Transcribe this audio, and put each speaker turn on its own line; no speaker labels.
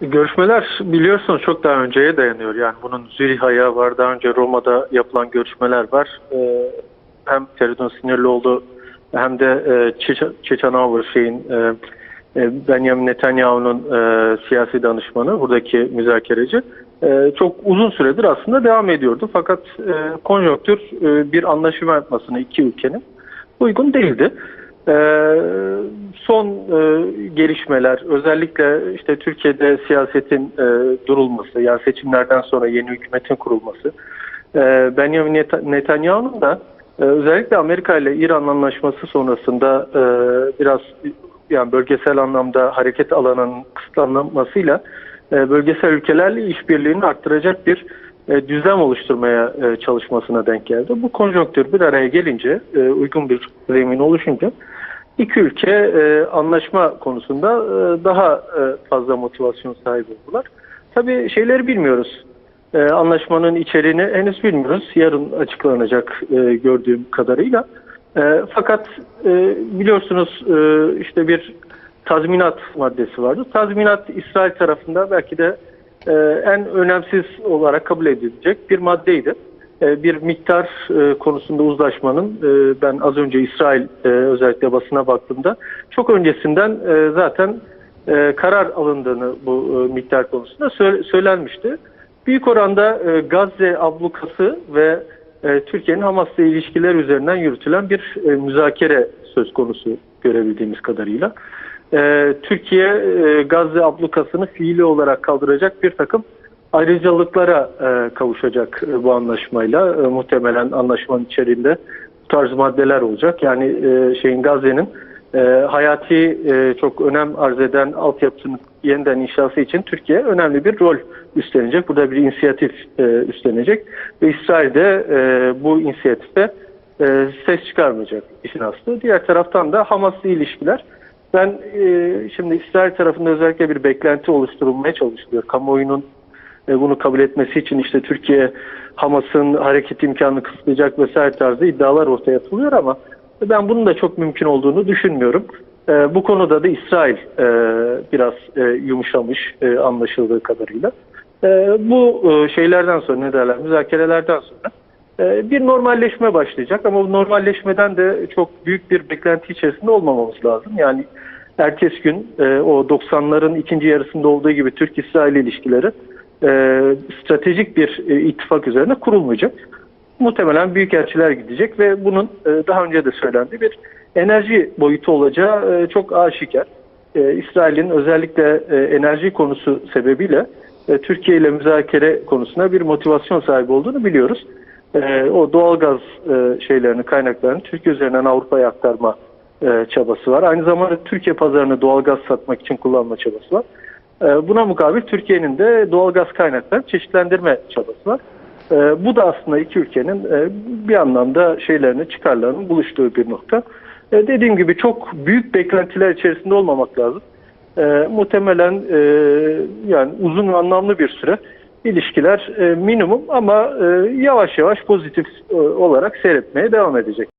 Görüşmeler biliyorsunuz çok daha önceye dayanıyor. Yani bunun Zürih ayağı var, daha önce Roma'da yapılan görüşmeler var. Ee, hem Feridun Sinirlioğlu hem de e, Çeç- Çeçenauer şeyin e, e, Benjamin Netanyahu'nun e, siyasi danışmanı, buradaki müzakereci e, çok uzun süredir aslında devam ediyordu. Fakat e, konjonktür e, bir anlaşma yapmasına iki ülkenin uygun değildi. Ee, son e, gelişmeler özellikle işte Türkiye'de siyasetin e, durulması yani seçimlerden sonra yeni hükümetin kurulması e, Benjamin Net- Netanyahu'nun da özellikle Amerika ile İran anlaşması sonrasında biraz yani bölgesel anlamda hareket alanının kısıtlanmasıyla bölgesel ülkelerle işbirliğini arttıracak bir düzlem oluşturmaya çalışmasına denk geldi. Bu konjonktür bir araya gelince, uygun bir zemin oluşunca iki ülke e, anlaşma konusunda e, daha e, fazla motivasyon sahibi oldular. Tabii şeyleri bilmiyoruz. E, anlaşmanın içeriğini henüz bilmiyoruz. Yarın açıklanacak e, gördüğüm kadarıyla. E, fakat e, biliyorsunuz e, işte bir tazminat maddesi vardı. Tazminat İsrail tarafında belki de e, en önemsiz olarak kabul edilecek bir maddeydi. E, bir miktar e, konusunda uzlaşmanın e, ben az önce İsrail özellikle basına baktığımda çok öncesinden zaten karar alındığını bu miktar konusunda sö- söylenmişti. Büyük oranda Gazze ablukası ve Türkiye'nin Hamas'la ilişkiler üzerinden yürütülen bir müzakere söz konusu görebildiğimiz kadarıyla. Türkiye Gazze ablukasını fiili olarak kaldıracak bir takım ayrıcalıklara e, kavuşacak e, bu anlaşmayla. E, muhtemelen anlaşmanın içerisinde bu tarz maddeler olacak. Yani e, şeyin Gazze'nin e, hayati e, çok önem arz eden altyapısının yeniden inşası için Türkiye önemli bir rol üstlenecek. Burada bir inisiyatif e, üstlenecek ve İsrail de e, bu inisiyatife e, ses çıkarmayacak işin aslı. Diğer taraftan da Hamas'la ilişkiler ben e, şimdi İsrail tarafında özellikle bir beklenti oluşturulmaya çalışılıyor. Kamuoyunun e, bunu kabul etmesi için işte Türkiye Hamas'ın hareket imkanını kısıtlayacak vesaire tarzı iddialar ortaya atılıyor ama ben bunun da çok mümkün olduğunu düşünmüyorum. E, bu konuda da İsrail e, biraz e, yumuşamış e, anlaşıldığı kadarıyla. E, bu e, şeylerden sonra ne derler müzakerelerden sonra e, bir normalleşme başlayacak ama bu normalleşmeden de çok büyük bir beklenti içerisinde olmamamız lazım. Yani ertesi gün e, o 90'ların ikinci yarısında olduğu gibi Türk-İsrail ilişkileri e, stratejik bir e, ittifak üzerine kurulmayacak. Muhtemelen büyükelçiler gidecek ve bunun e, daha önce de söylendiği bir enerji boyutu olacağı e, çok aşikar. E, İsrail'in özellikle e, enerji konusu sebebiyle e, Türkiye ile müzakere konusuna bir motivasyon sahibi olduğunu biliyoruz. E, o doğalgaz e, şeylerini, kaynaklarını Türkiye üzerinden Avrupa'ya aktarma e, çabası var. Aynı zamanda Türkiye pazarını doğalgaz satmak için kullanma çabası var. E, buna mukabil Türkiye'nin de doğalgaz kaynaklarını çeşitlendirme çabası var. E, bu da aslında iki ülkenin e, bir anlamda şeylerini, çıkarlarının buluştuğu bir nokta. E, dediğim gibi çok büyük beklentiler içerisinde olmamak lazım. E, muhtemelen yani uzun anlamlı bir süre ilişkiler minimum ama yavaş yavaş pozitif olarak seyretmeye devam edecek.